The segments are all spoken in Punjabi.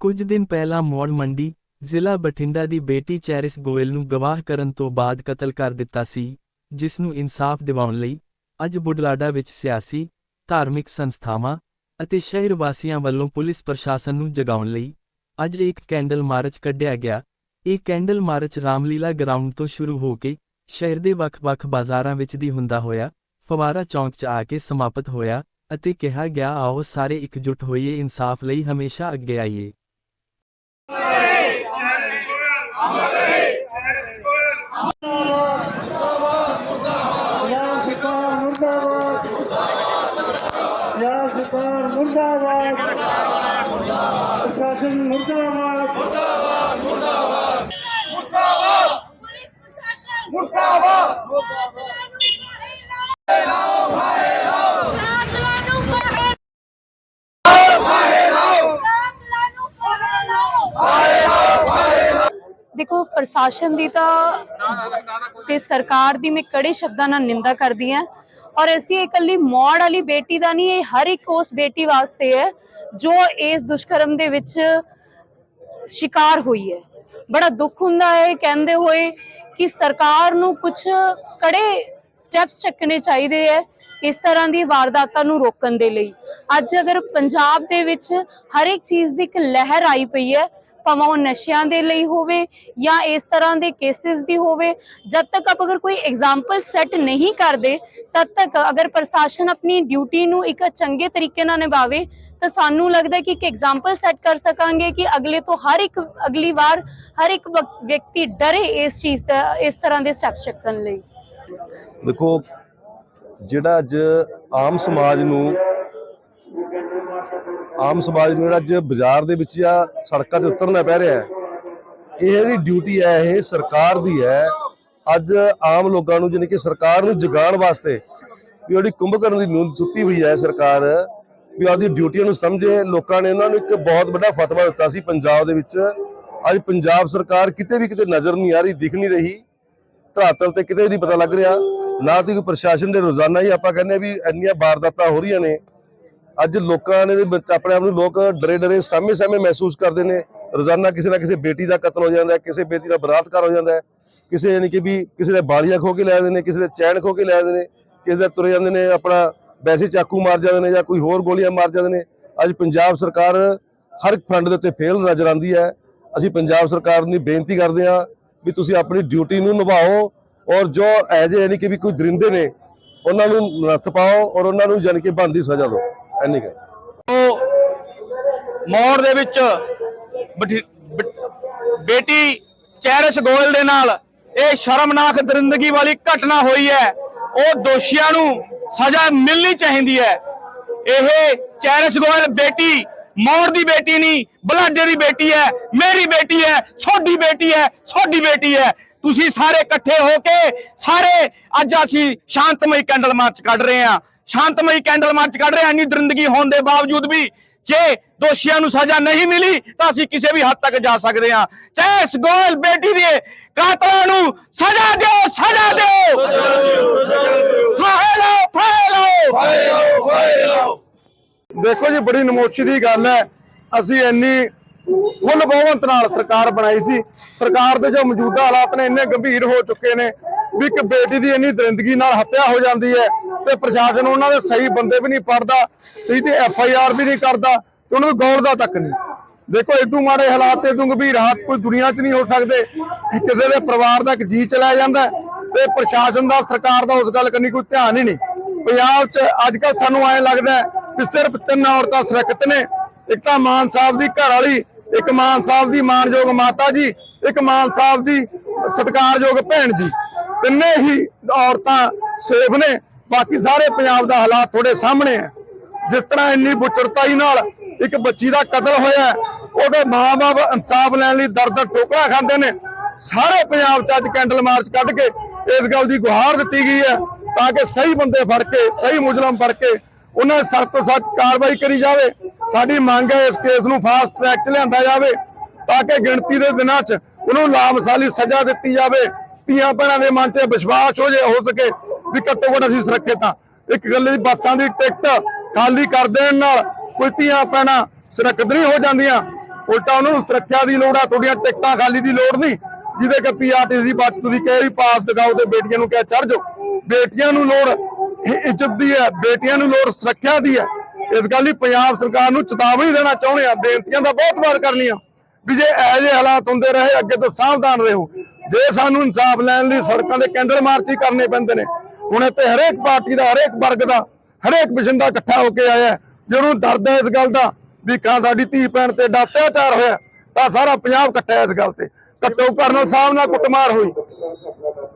ਕੁਝ ਦਿਨ ਪਹਿਲਾਂ ਮੌੜ ਮੰਡੀ, ਜ਼ਿਲ੍ਹਾ ਬਠਿੰਡਾ ਦੀ ਬੇਟੀ ਚੈਰਿਸ ਗੋਇਲ ਨੂੰ ਗਵਾਹ ਕਰਨ ਤੋਂ ਬਾਅਦ ਕਤਲ ਕਰ ਦਿੱਤਾ ਸੀ, ਜਿਸ ਨੂੰ ਇਨਸਾਫ ਦਿਵਾਉਣ ਲਈ ਅੱਜ ਬੁਢਲਾਡਾ ਵਿੱਚ ਸਿਆਸੀ, ਧਾਰਮਿਕ ਸੰਸਥਾਵਾਂ ਅਤੇ ਸ਼ਹਿਰ ਵਾਸੀਆਂ ਵੱਲੋਂ ਪੁਲਿਸ ਪ੍ਰਸ਼ਾਸਨ ਨੂੰ ਜਗਾਉਣ ਲਈ ਅੱਜ ਇੱਕ ਕੈਂਡਲ ਮਾਰਚ ਕੱਢਿਆ ਗਿਆ। ਇਹ ਕੈਂਡਲ ਮਾਰਚ ਰਾਮਲੀਲਾ ਗਰਾਊਂਡ ਤੋਂ ਸ਼ੁਰੂ ਹੋ ਕੇ ਸ਼ਹਿਰ ਦੇ ਵੱਖ-ਵੱਖ ਬਾਜ਼ਾਰਾਂ ਵਿੱਚ ਦੀ ਹੁੰਦਾ ਹੋਇਆ, ਫਵਾਰਾ ਚੌਂਕ 'ਚ ਆ ਕੇ ਸਮਾਪਤ ਹੋਇਆ ਅਤੇ ਕਿਹਾ ਗਿਆ, ਆਓ ਸਾਰੇ ਇਕਜੁੱਟ ਹੋਈਏ, ਇਨਸਾਫ ਲਈ ਹਮੇਸ਼ਾ ਅੱਗੇ ਆਈਏ। या सरकार मुर्दाबाद या सरकार मुर्दाबाद प्रशासन मुर्दाबाद पुलिस प्रशासन मुर्दाबाद राम लानू फाहे राम लानू फाहे ਦੇਖੋ ਪ੍ਰਸ਼ਾਸਨ ਦੀ ਤਾਂ ਤੇ ਸਰਕਾਰ ਦੀ ਮੈਂ ਕੜੇ ਸ਼ਬਦਾਂ ਨਾਲ ਨਿੰਦਾ ਕਰਦੀ ਹਾਂ। ਔਰ ਅਸੀਂ ਇਕੱਲੀ ਮੌੜ ਵਾਲੀ ਬੇਟੀ ਦਾ ਨਹੀਂ, ਇਹ ਹਰ ਇੱਕ ਉਸ ਬੇਟੀ ਵਾਸਤੇ ਹੈ, ਜੋ ਇਸ ਦੁਸ਼ਕਰਮ ਦੇ ਵਿੱਚ ਸ਼ਿਕਾਰ ਹੋਈ ਹੈ। ਬੜਾ ਦੁੱਖ ਹੁੰਦਾ ਹੈ ਇਹ ਕਹਿੰਦੇ ਹੋਏ ਕਿ ਸਰਕਾਰ ਨੂੰ ਕੁਝ ਕੜੇ ਸਟੈਪਸ ਚੱਕਣੇ ਚਾਹੀਦੇ ਹੈ ਇਸ ਤਰ੍ਹਾਂ ਦੀ ਵਾਰਦਾਤਾਂ ਨੂੰ ਰੋਕਣ ਦੇ ਲਈ। ਅੱਜ ਅਗਰ ਪੰਜਾਬ ਦੇ ਵਿੱਚ ਹਰ ਇੱਕ ਚੀਜ਼ ਦੀ ਇੱਕ ਲਹਿਰ ਆਈ ਪਈ ਹੈ, ਭਾਵੇਂ ਉਹ ਨਸ਼ਿਆਂ ਦੇ ਲਈ ਹੋਵੇ ਜਾਂ ਇਸ ਤਰ੍ਹਾਂ ਦੇ ਕੇਸਿਸ ਦੀ ਹੋਵੇ, ਜਦ ਤੱਕ ਆਪ ਅਗਰ ਕੋਈ ਐਗਜ਼ਾਮਪਲ ਸੈੱਟ ਨਹੀਂ ਕਰਦੇ, ਤਦ ਤੱਕ ਅਗਰ ਪ੍ਰਸ਼ਾਸਨ ਆਪਣੀ ਡਿਊਟੀ ਨੂੰ ਇੱਕ ਚੰਗੇ ਤਰੀਕੇ ਨਾਲ ਨਿਭਾਵੇ, ਤਾਂ ਸਾਨੂੰ ਲੱਗਦਾ ਕਿ ਇੱਕ ਐਗਜ਼ਾਮਪਲ ਸੈੱਟ ਕਰ ਸਕਾਂਗੇ ਕਿ ਅਗਲੇ ਤੋਂ ਹਰ ਇੱਕ, ਅਗਲੀ ਵਾਰ ਹਰ ਇੱਕ ਵਿਅਕਤੀ ਡਰੇ ਇਸ ਚੀਜ਼ ਦਾ, ਇਸ ਤਰ੍ਹਾਂ ਦੇ ਸਟੈਪ ਚੱਕਣ ਲਈ। ਦੇਖੋ, ਜਿਹੜਾ ਅੱਜ ਆਮ ਸਮਾਜ ਨੂੰ ਆਮ ਸਮਾਜ ਨੂੰ ਜਿਹੜਾ ਅੱਜ ਬਾਜ਼ਾਰ ਦੇ ਵਿੱਚ ਜਾਂ ਸੜਕਾਂ ਤੇ ਉਤਰਨਾ ਪੈ ਰਿਹਾ ਹੈ, ਇਹ ਜਿਹੜੀ ਡਿਊਟੀ ਹੈ, ਇਹ ਸਰਕਾਰ ਦੀ ਹੈ। ਅੱਜ ਆਮ ਲੋਕਾਂ ਨੂੰ ਜਾਣੀ ਕਿ ਸਰਕਾਰ ਨੂੰ ਜਗਾਉਣ ਵਾਸਤੇ ਵੀ ਜਿਹੜੀ ਕੁੰਭਕਰਨ ਦੀ ਨੀਂਦ ਸੁੱਤੀ ਹੋਈ ਹੈ ਸਰਕਾਰ, ਵੀ ਆਪਦੀ ਡਿਊਟੀਆਂ ਨੂੰ ਸਮਝੇ। ਲੋਕਾਂ ਨੇ ਉਹਨਾਂ ਨੂੰ ਇੱਕ ਬਹੁਤ ਵੱਡਾ ਫਤਵਾ ਦਿੱਤਾ ਸੀ ਪੰਜਾਬ ਦੇ ਵਿੱਚ। ਅੱਜ ਪੰਜਾਬ ਸਰਕਾਰ ਕਿਤੇ ਵੀ ਕਿਤੇ ਨਜ਼ਰ ਨਹੀਂ ਆ ਰਹੀ, ਦਿਖ ਨਹੀਂ ਰਹੀ। ਧਰਾਤਲ ਤੇ ਕਿਤੇ ਨਹੀਂ ਪਤਾ ਲੱਗ ਰਿਹਾ। ਨਾ ਤੇ ਕੋਈ ਪ੍ਰਸ਼ਾਸਨ ਦੇ ਰੋਜ਼ਾਨਾ ਹੀ ਆਪਾਂ ਕਹਿੰਦੇ ਵੀ ਇੰਨੀਆਂ ਵਾਰਦਾਤਾਂ ਹੋ ਰਹੀਆਂ ਨੇ। ਅੱਜ ਲੋਕਾਂ ਨੇ ਆਪਣੇ ਆਪ ਨੂੰ ਲੋਕ ਡਰੇ ਡਰੇ, ਸਾਹਮਣੇ ਸਾਹਮਣੇ ਮਹਿਸੂਸ ਕਰਦੇ ਨੇ। ਰੋਜ਼ਾਨਾ ਕਿਸੇ ਨਾ ਕਿਸੇ ਬੇਟੀ ਦਾ ਕਤਲ ਹੋ ਜਾਂਦਾ ਹੈ, ਕਿਸੇ ਬੇਟੀ ਦਾ ਬਲਾਤਕਾਰ ਹੋ ਜਾਂਦਾ ਹੈ। ਕਿਸੇ ਯਾਨੀ ਕਿ ਵੀ ਕਿਸੇ ਦੇ ਬਾਲੀਆਂ ਖੋ ਕੇ ਲੈ ਜਾਂਦੇ ਨੇ, ਕਿਸੇ ਦੇ ਚੈਨ ਖੋ ਕੇ ਲੈ ਜਾਂਦੇ ਨੇ, ਕਿਸੇ ਦੇ ਤੁਰੇ ਜਾਂਦੇ ਨੇ, ਆਪਣਾ ਵੈਸੇ ਚਾਕੂ ਮਾਰ ਜਾਂਦੇ ਨੇ ਜਾਂ ਕੋਈ ਹੋਰ ਗੋਲੀਆਂ ਮਾਰ ਜਾਂਦੇ ਨੇ। ਅੱਜ ਪੰਜਾਬ ਸਰਕਾਰ ਹਰ ਇੱਕ ਫੰਡ ਦੇ ਉੱਤੇ ਫੇਲ ਨਜ਼ਰ ਆਉਂਦੀ ਹੈ। ਅਸੀਂ ਪੰਜਾਬ ਸਰਕਾਰ ਨੂੰ ਬੇਨਤੀ ਕਰਦੇ ਹਾਂ ਵੀ ਤੁਸੀਂ ਆਪਣੀ ਡਿਊਟੀ ਨੂੰ ਨਿਭਾਓ ਔਰ ਜੋ ਐਜ ਯਾਨੀ ਕਿ ਵੀ ਕੋਈ ਦਰਿੰਦੇ ਨੇ, ਉਹਨਾਂ ਨੂੰ ਨੱਥ ਪਾਓ ਔਰ ਉਹਨਾਂ ਨੂੰ ਯਾਨੀ ਕਿ ਬੰਦੀ ਸਜ਼ਾ ਦਿਓ। ਐਨੀ ਗੱਲ ਮੌੜ ਦੇ ਵਿੱਚ ਬੇਟੀ ਚੈਰਿਸ ਗੋਇਲ ਦੇ ਨਾਲ ਇਹ ਸ਼ਰਮਨਾਕ ਦਰਿੰਦਗੀ ਵਾਲੀ ਘਟਨਾ ਹੋਈ ਹੈ। ਉਹ ਦੋਸ਼ੀਆਂ ਨੂੰ ਸਜ਼ਾ ਮਿਲਣੀ ਚਾਹੀਦੀ ਹੈ। ਇਹ ਚੈਰਿਸ ਗੋਇਲ ਬੇਟੀ ਮੌੜ ਦੀ ਬੇਟੀ ਨਹੀਂ, ਬਲਾਡੇ ਦੀ ਬੇਟੀ ਹੈ, ਮੇਰੀ ਬੇਟੀ ਹੈ ਛੋਟੀ ਬੇਟੀ ਹੈ ਛੋਟੀ ਬੇਟੀ ਹੈ। ਤੁਸੀਂ ਸਾਰੇ ਇਕੱਠੇ ਹੋ ਕੇ ਸਾਰੇ ਅੱਜ ਅਸੀਂ ਸ਼ਾਂਤਮਈ ਕੈਂਡਲ ਮਾਰਚ ਕੱਢ ਰਹੇ ਹਾਂ। ਸ਼ਾਂਤਮਈ ਕੈਂਡਲ ਮਾਰਚ ਕੱਢ ਰਹੇ, ਇੰਨੀ ਦਰਿੰਦਗੀ ਹੋਣ ਦੇ ਬਾਵਜੂਦ ਵੀ ਜੇ ਦੋਸ਼ੀਆਂ ਨੂੰ ਸਜ਼ਾ ਨਹੀਂ ਮਿਲੀ, ਤਾਂ ਅਸੀਂ ਕਿਸੇ ਵੀ ਹੱਦ ਤੱਕ ਜਾ ਸਕਦੇ ਹਾਂ। ਚਾਹੇ ਇਸ ਗੋਇਲ ਬੇਟੀ ਦੇ ਕਾਤਲਾਂ ਨੂੰ ਸਜ਼ਾ ਦਿਓ ਸਜ਼ਾ ਦਿਓ। ਫਾਹੇ ਲਓ ਫਾਹੇ ਦੇਖੋ ਜੀ, ਬੜੀ ਨਮੋਚੀ ਦੀ ਗੱਲ ਹੈ। ਅਸੀਂ ਇੰਨੀ ਫੁੱਲ ਬਹੁਮਤ ਨਾਲ ਸਰਕਾਰ ਬਣਾਈ ਸੀ। ਸਰਕਾਰ ਦੇ ਜੋ ਮੌਜੂਦਾ ਹਾਲਾਤ ਨੇ, ਇੰਨੇ ਗੰਭੀਰ ਹੋ ਚੁੱਕੇ ਨੇ ਵੀ ਇੱਕ ਬੇਟੀ ਦੀ ਇੰਨੀ ਦਰਿੰਦਗੀ ਨਾਲ ਹੱਤਿਆ ਹੋ ਜਾਂਦੀ ਹੈ। ਤੇ ਪ੍ਰਸ਼ਾਸਨ ਉਹਨਾਂ ਦੇ ਸਹੀ ਬੰਦੇ ਵੀ ਨਹੀਂ ਪੜਦਾ ਸਹੀ ਤੇ ਐਫ ਆਈ ਆਰ ਵੀ ਨਹੀਂ ਕਰਦਾ ਤੇ ਉਹਨਾਂ ਨੂੰ ਗੌਰ ਦਾ ਤੱਕ ਨਹੀਂ। ਦੇਖੋ ਇਦੋਂ ਮਾੜੇ ਹਾਲਾਤ ਤੇ ਇਦੋਂ ਗੰਭੀਰ ਹਾਲਾਤ ਕੋਈ ਦੁਨੀਆ 'ਚ ਨਹੀਂ ਹੋ ਸਕਦੇ। ਕਿਸੇ ਦੇ ਪਰਿਵਾਰ ਦਾ ਇੱਕ ਜੀ ਚਲਾ ਜਾਂਦਾ ਹੈ ਤੇ ਪ੍ਰਸ਼ਾਸਨ ਦਾ, ਸਰਕਾਰ ਦਾ ਉਸ ਗੱਲ ਕੰਨੀ ਕੋਈ ਧਿਆਨ ਹੀ ਨਹੀਂ। ਪੰਜਾਬ 'ਚ ਅੱਜ ਕੱਲ ਸਾਨੂੰ ਐਂ ਲੱਗਦਾ ਹੈ ਕਿ ਸਿਰਫ ਤਿੰਨ ਔਰਤਾਂ ਸੁਰੱਖਿਅਤ ਨੇ। ਇੱਕ ਤਾਂ ਮਾਨ ਸਾਹਿਬ ਦੀ ਘਰ ਵਾਲੀ, ਇੱਕ ਮਾਨ ਸਾਹਿਬ ਦੀ ਮਾਨਯੋਗ ਮਾਤਾ ਜੀ, ਇੱਕ ਮਾਨ ਸਾਹਿਬ ਦੀ ਸਤਿਕਾਰਯੋਗ ਭੈਣ ਜੀ। ਤਿੰਨੇ ਹੀ ਔਰਤਾਂ ਸੇਫ ਨੇ। ਬਾਕੀ ਸਾਰੇ ਪੰਜਾਬ ਦਾ ਹਾਲਾਤ ਤੁਹਾਡੇ ਸਾਹਮਣੇ ਹੈ ਜਿਸ ਤਰ੍ਹਾਂ ਇੰਨੀ ਬੁਚੜਤਾਈ ਨਾਲ ਇੱਕ ਬੱਚੀ ਦਾ ਕਤਲ ਹੋਇਆ ਹੈ, ਉਹਦੇ ਮਾਪੇ ਇਨਸਾਫ ਲੈਣ ਲਈ ਦਰਦ ਦਰ ਠੋਕਰਾਂ ਖਾਂਦੇ ਨੇ। ਸਾਰੇ ਪੰਜਾਬ 'ਚ ਅੱਜ ਕੈਂਡਲ ਮਾਰਚ ਕੱਢ ਕੇ ਇਸ ਗੱਲ ਦੀ ਗੁਹਾਰ ਦਿੱਤੀ ਗਈ ਹੈ ਤਾਂ ਕਿ ਸਹੀ ਬੰਦੇ ਫੜ ਕੇ ਸਹੀ ਮੁਜਰਮ ਫੜ ਕੇ ਉਹਨਾਂ ਸਖਤ ਤੋਂ ਸਖਤ ਕਾਰਵਾਈ ਕਰੀ ਜਾਵੇ। ਸਾਡੀ ਮੰਗ ਹੈ ਇਸ ਕੇਸ ਨੂੰ ਫਾਸਟ ਟਰੈਕ 'ਚ ਲਿਆਂਦਾ ਜਾਵੇ ਤਾਂ ਕਿ ਗਿਣਤੀ ਦੇ ਦਿਨਾਂ 'ਚ ਉਹਨੂੰ ਲਾਮਸਾਲੀ ਸਜ਼ਾ ਦਿੱਤੀ ਜਾਵੇ। ਧੀਆਂ ਭੈਣਾਂ ਦੇ ਮਨ 'ਚ ਵਿਸ਼ਵਾਸ ਹੋ ਜੇ ਹੋ ਸਕੇ ਵੀ ਘੱਟੋ ਘੱਟ ਅਸੀਂ ਸੁਰੱਖਿਅਤ ਹਾਂ। ਇੱਕ ਗੱਲ ਦੀ ਬੱਸਾਂ ਦੀ ਟਿਕਟ ਖਾਲੀ ਕਰ ਦੇਣ ਨਾਲ ਕੋਈ ਧੀਆਂ ਭੈਣਾਂ ਸੁਰੱਖਿਅਤ ਨਹੀਂ ਹੋ ਜਾਂਦੀਆਂ। ਉਲਟਾ ਉਹਨਾਂ ਨੂੰ ਸੁਰੱਖਿਆ ਦੀ ਲੋੜ ਆ, ਤੁਹਾਡੀਆਂ ਟਿਕਟਾਂ ਖਾਲੀ ਦੀ ਲੋੜ ਨਹੀਂ। ਜਿਹਦੇ ਕਿ ਪੀਆਰਟੀਸੀ ਬੱਸ ਤੁਸੀਂ ਕਹੇ ਵੀ ਪਾਸ ਦਿਖਾਓ ਤੇ ਬੇਟੀਆਂ ਨੂੰ ਕਿਹਾ ਚੜ ਜਾਓ। ਬੇਟੀਆਂ ਨੂੰ ਲੋੜ ਇੱਜ਼ਤ ਦੀ ਹੈ, ਬੇਟੀਆਂ ਨੂੰ ਲੋੜ ਸੁਰੱਖਿਆ ਦੀ ਹੈ। ਇਸ ਗੱਲ ਲਈ ਪੰਜਾਬ ਸਰਕਾਰ ਨੂੰ ਚੇਤਾਵਨੀ ਦੇਣਾ ਚਾਹੁੰਦੇ ਆ ਬੇਨਤੀਆਂ ਦਾ ਬਹੁਤ ਵਾਰ ਕਰਨੀਆਂ ਵੀ ਜੇ ਇਹ ਜਿਹੇ ਹਾਲਾਤ ਹੁੰਦੇ ਰਹੇ, ਅੱਗੇ ਤੋਂ ਸਾਵਧਾਨ ਰਹੋ। ਜੇ ਸਾਨੂੰ ਇਨਸਾਫ ਲੈਣ ਲਈ ਸੜਕਾਂ ਦੇ ਕੈਂਡਲ ਮਾਰਚ ਹੀ ਕਰਨੇ ਪੈਂਦੇ ਨੇ ਹੁਣ ਇੱਥੇ ਹਰੇਕ ਪਾਰਟੀ ਦਾ, ਹਰੇਕ ਵਰਗ ਦਾ, ਹਰੇਕ ਬਸ਼ਿੰਦਾ ਇਕੱਠਾ ਹੋ ਕੇ ਆਇਆ ਜਿਹਨੂੰ ਦਰਦ ਹੈ ਇਸ ਗੱਲ ਦਾ ਵੀ ਕਾਂ ਸਾਡੀ ਧੀ ਭੈਣ ਤੇ ਏਡਾ ਅਤਿਆਚਾਰ ਹੋਇਆ, ਤਾਂ ਸਾਰਾ ਪੰਜਾਬ ਇਕੱਠਾ ਇਸ ਗੱਲ ਤੇ। ਕੱਟੋ ਕਰਨਲ ਸਾਹਿਬ ਨਾਲ ਕੁੱਟਮਾਰ ਹੋਈ।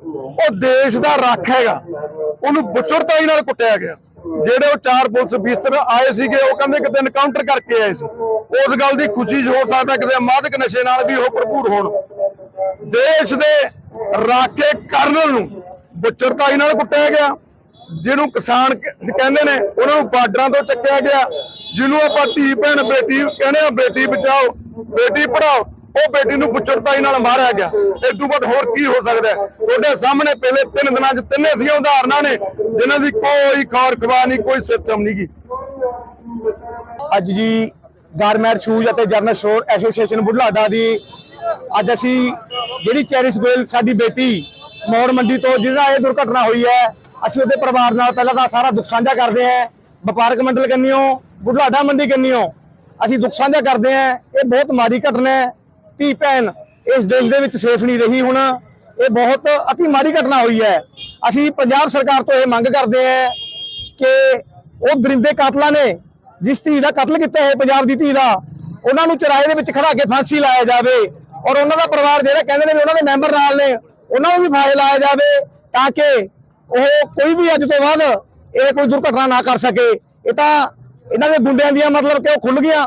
ਉਹ ਦੇਸ਼ ਦਾ ਰੱਖ ਹੈਗਾ। ਉਹਨੂੰ ਬੁੱਚੜਤਾਈ ਨਾਲ ਕੁੱਟਿਆ ਗਿਆ। ਜਿਹੜੇ ਉਹ ਚਾਰ ਪੁਲਿਸ ਅਫੀਸਰ ਆਏ ਸੀਗੇ, ਉਹ ਕਹਿੰਦੇ ਕਿਤੇ ਐਨਕਾਊਂਟਰ ਕਰਕੇ ਆਏ ਸੀ। ਉਸ ਗੱਲ ਦੀ ਖੁਸ਼ੀ ਹੋ ਸਕਦਾ ਕਿਸੇ ਮਾਦਕ ਨਸ਼ੇ ਨਾਲ ਵੀ ਉਹ ਭਰਪੂਰ ਹੋਣ। ਦੇਸ਼ ਦੇ ਰਾਖੇ ਕਰਨਲ ਨੂੰ ਬੁੱਚੜਤਾਈ ਨਾਲ ਕੁੱਟਿਆ ਗਿਆ। ਜਿਹਨੂੰ ਕਿਸਾਨ ਕਹਿੰਦੇ ਨੇ, ਉਹਨਾਂ ਨੂੰ ਬਾਰਡਰਾਂ ਤੋਂ ਚੱਕਿਆ ਗਿਆ। ਜਿਹਨੂੰ ਆਪਾਂ ਧੀ ਭੈਣ, ਬੇਟੀ ਕਹਿੰਦੇ ਆ, ਬੇਟੀ ਬਚਾਓ, ਬੇਟੀ ਪੜਾਓ ਉਹ ਬੇਟੀ ਨੂੰ ਬੁੱਚੜਤਾਈ ਨਾਲ ਮਾਰਿਆ ਗਿਆ। ਇਸ ਤੋਂ ਬਾਅਦ ਹੋਰ ਕੀ ਹੋ ਸਕਦਾ ਤੁਹਾਡੇ ਸਾਹਮਣੇ ਪਹਿਲੇ ਤਿੰਨ ਦਿਨਾਂ 'ਚ ਤਿੰਨੇ ਸੀਆਂ ਉਦਾਹਰਨਾਂ ਨੇ, ਜਿਨ੍ਹਾਂ ਦੀ ਕੋਈ ਖੌਰ ਖਵਾ ਨਹੀਂ, ਕੋਈ ਸਿਸਟਮ ਨਹੀਂ ਗੀ। ਅੱਜ ਜੀ ਗਾਰਮੈਂਟ ਸ਼ੂਜ਼ ਅਤੇ ਜਰਨਲ ਸਟੋਰ ਐਸੋਸੀਏਸ਼ਨ ਬੁਢਲਾਡਾ ਦੀ ਅੱਜ ਅਸੀਂ ਜਿਹੜੀ ਚੈਰਿਸ ਗੋਇਲ ਸਾਡੀ ਬੇਟੀ ਮੌੜ ਮੰਡੀ ਤੋਂ ਜਿਹਦਾ ਇਹ ਦੁਰਘਟਨਾ ਹੋਈ ਹੈ, ਅਸੀਂ ਉਹਦੇ ਪਰਿਵਾਰ ਨਾਲ ਪਹਿਲਾਂ ਤਾਂ ਸਾਰਾ ਦੁੱਖ ਸਾਂਝਾ ਕਰਦੇ ਹਾਂ। ਵਪਾਰਕ ਮੰਡਲ ਕੰਨਿਓ, ਬੁਢਲਾਡਾ ਮੰਡੀ ਕੰਨਿਓ, ਅਸੀਂ ਦੁੱਖ ਸਾਂਝਾ ਕਰਦੇ ਹਾਂ। ਇਹ ਬਹੁਤ ਮਾੜੀ ਘਟਨਾ ਹੈ। ਧੀ ਭੈਣ ਇਸ ਦੇਸ਼ ਦੇ ਵਿੱਚ ਸੇਫ ਨਹੀਂ ਰਹੀ ਹੁਣ। ਇਹ ਬਹੁਤ ਅਤੀ ਮਾੜੀ ਘਟਨਾ ਹੋਈ ਹੈ। ਅਸੀਂ ਪੰਜਾਬ ਸਰਕਾਰ ਤੋਂ ਇਹ ਮੰਗ ਕਰਦੇ ਹਾਂ ਕਿ ਉਹ ਦਰਿੰਦੇ ਕਾਤਲਾਂ ਨੇ, ਜਿਸ ਧੀ ਦਾ ਕਤਲ ਕੀਤਾ ਹੈ, ਪੰਜਾਬ ਦੀ ਧੀ ਦਾ, ਉਹਨਾਂ ਨੂੰ ਚੁਰਾਏ ਦੇ ਵਿੱਚ ਖੜਾ ਕੇ ਫਾਂਸੀ ਲਾਇਆ ਜਾਵੇ। ਔਰ ਉਹਨਾਂ ਦਾ ਪਰਿਵਾਰ ਜਿਹੜਾ ਕਹਿੰਦੇ ਨੇ ਵੀ ਉਹਨਾਂ ਦੇ ਮੈਂਬਰ ਨਾਲ ਨੇ ਉਹਨਾਂ ਨੂੰ ਵੀ ਫਾਇਲ ਲਾਇਆ ਜਾਵੇ ਤਾਂ ਕਿ ਉਹ ਕੋਈ ਵੀ ਅੱਜ ਤੋਂ ਬਾਅਦ ਇਹ ਕੋਈ ਦੁਰਘਟਨਾ ਨਾ ਕਰ ਸਕੇ। ਇਹ ਤਾਂ ਇਹਨਾਂ ਦੇ ਗੁੰਡਿਆਂ ਦੀਆਂ ਮਤਲਬ ਕਿ ਉਹ ਖੁੱਲ ਗਿਆ,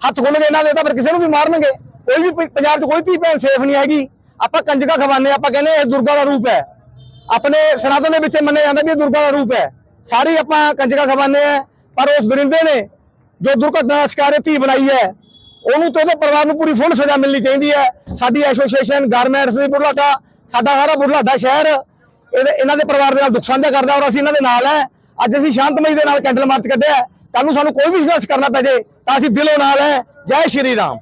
ਹੱਥ ਖੁੱਲ ਗਏ, ਇਹਨਾਂ ਦੇ ਤਾਂ ਫਿਰ ਕਿਸੇ ਨੂੰ ਵੀ ਮਾਰਨਗੇ। ਕੋਈ ਵੀ ਪੰਜਾਬ 'ਚ ਕੋਈ ਧੀ ਭੈਣ ਸੇਫ ਨਹੀਂ ਹੈਗੀ। ਆਪਾਂ ਕੰਜਕਾ ਖਵਾਨੇ ਆਪਾਂ ਕਹਿੰਦੇ ਇਹ ਦੁਰਗਾ ਦਾ ਰੂਪ ਹੈ। ਆਪਣੇ ਸਨਾਤਨ ਦੇ ਵਿੱਚ ਮੰਨਿਆ ਜਾਂਦਾ ਵੀ ਇਹ ਦੁਰਗਾ ਦਾ ਰੂਪ ਹੈ। ਸਾਰੇ ਆਪਾਂ ਕੰਜਕਾ ਖਵਾਨੇ ਆ ਪਰ ਉਸ ਦਰਿੰਦੇ ਨੇ ਜੋ ਦੁਰਘਟਨਾ ਦਾ ਧੀ ਬਣਾਈ ਹੈ, ਉਹਨੂੰ ਤੇ ਉਹਦੇ ਪਰਿਵਾਰ ਨੂੰ ਪੂਰੀ ਫੁੱਲ ਸਜ਼ਾ ਮਿਲਣੀ ਚਾਹੀਦੀ ਹੈ। ਸਾਡੀ ਐਸੋਸੀਏਸ਼ਨ ਗਾਰਮੈਂਟਸ ਦੀ ਬੁਢਲਾਡਾ ਸਾਡਾ ਸਾਰਾ ਬੁਢਲਾਡਾ ਸ਼ਹਿਰ, ਇਹਦੇ ਇਹਨਾਂ ਦੇ ਪਰਿਵਾਰ ਦੇ ਨਾਲ ਦੁੱਖ ਸਾਂਝਾ ਕਰਦਾ ਔਰ ਅਸੀਂ ਇਹਨਾਂ ਦੇ ਨਾਲ ਹੈ। ਅੱਜ ਅਸੀਂ ਸ਼ਾਂਤਮਈ ਦੇ ਨਾਲ ਕੈਂਡਲ ਮਾਰਚ ਕੱਢਿਆ ਕੱਲ ਨੂੰ ਸਾਨੂੰ ਕੋਈ ਵੀ ਸੰਘਰਸ਼ ਕਰਨਾ ਪੈ ਜੇ ਤਾਂ ਅਸੀਂ ਦਿਲੋਂ ਨਾਲ ਹੈ। ਜੈ ਸ਼੍ਰੀ ਰਾਮ।